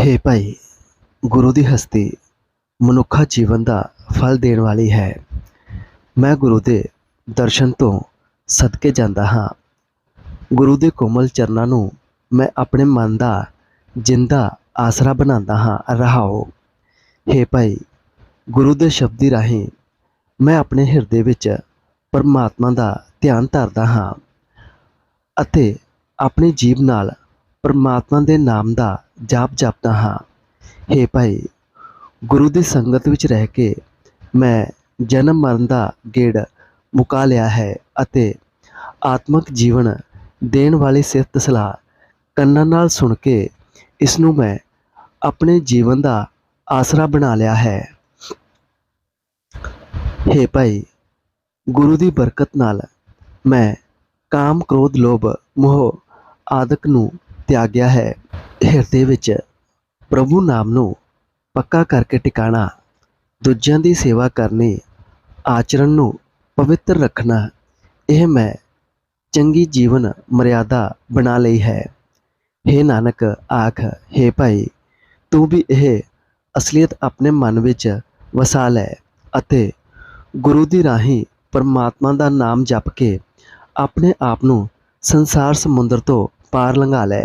ਹੇ ਭਾਈ ਗੁਰੂ ਦੀ ਹਸਤੀ ਮਨੁੱਖਾ ਜੀਵਨ ਦਾ ਫਲ ਦੇਣ ਵਾਲੀ ਹੈ। ਮੈਂ ਗੁਰੂ ਦੇ ਦਰਸ਼ਨ ਤੋਂ ਸਦਕੇ ਜਾਂਦਾ ਹਾਂ। ਗੁਰੂ ਦੇ ਕੋਮਲ ਚਰਨਾਂ ਨੂੰ ਮੈਂ ਆਪਣੇ ਮਨ ਦਾ ਜਿੰਦਾ ਆਸਰਾ ਬਣਾਉਂਦਾ ਹਾਂ। ਰਹਾਓ, ਹੇ ਭਾਈ, ਗੁਰੂ ਦੇ ਸ਼ਬਦੀ ਰਾਹੀਂ ਮੈਂ ਆਪਣੇ ਹਿਰਦੇ ਵਿੱਚ ਪਰਮਾਤਮਾ ਦਾ ਧਿਆਨ ਧਰਦਾ ਹਾਂ ਅਤੇ ਆਪਣੀ ਜੀਵ ਨਾਲ ਪਰਮਾਤਮਾ ਦੇ ਨਾਮ ਦਾ ਜਾਪ ਜਪਦਾ ਹਾਂ। ਹੇ ਭਾਈ, ਗੁਰੂ ਦੀ ਸੰਗਤ ਵਿੱਚ ਰਹਿ ਕੇ ਮੈਂ ਜਨਮ ਮਰਨ ਦਾ ਗੇੜ ਮੁਕਾ ਲਿਆ ਹੈ ਅਤੇ ਆਤਮਿਕ ਜੀਵਨ ਦੇਣ ਵਾਲੀ ਸਿਫਤ ਸਲਾਹ ਕੰਨਾਂ ਨਾਲ ਸੁਣ ਕੇ ਇਸ ਨੂੰ ਮੈਂ ਆਪਣੇ ਜੀਵਨ ਦਾ ਆਸਰਾ ਬਣਾ ਲਿਆ ਹੈ। ਹੇ ਭਾਈ, ਗੁਰੂ ਦੀ ਬਰਕਤ ਨਾਲ ਮੈਂ ਕਾਮ, ਕ੍ਰੋਧ, ਲੋਭ, ਮੋਹ ਆਦਿਕ ਨੂੰ ਤਿਆਗਿਆ ਹੈ। ਹਿਰਦੇ ਵਿੱਚ ਪ੍ਰਭੂ ਨਾਮ ਨੂੰ ਪੱਕਾ ਕਰਕੇ ਟਿਕਾਣਾ, ਦੂਜਿਆਂ ਦੀ ਸੇਵਾ ਕਰਨੀ, ਆਚਰਣ ਨੂੰ ਪਵਿੱਤਰ ਰੱਖਣਾ, ਇਹ ਮੈਂ ਚੰਗੀ ਜੀਵਨ ਮਰਿਆਦਾ ਬਣਾ ਲਈ ਹੈ। ਹੇ ਨਾਨਕ, ਆਖ, ਹੇ ਭਾਈ, ਤੂੰ ਵੀ ਇਹ ਅਸਲੀਅਤ ਆਪਣੇ ਮਨ ਵਿੱਚ ਵਸਾ ਲੈ ਅਤੇ ਗੁਰੂ ਦੀ ਰਾਹੀਂ ਪਰਮਾਤਮਾ ਦਾ ਨਾਮ ਜਪ ਕੇ ਆਪਣੇ ਆਪ ਨੂੰ ਸੰਸਾਰ ਸਮੁੰਦਰ ਤੋਂ ਪਾਰ ਲੰਘਾ ਲੈ।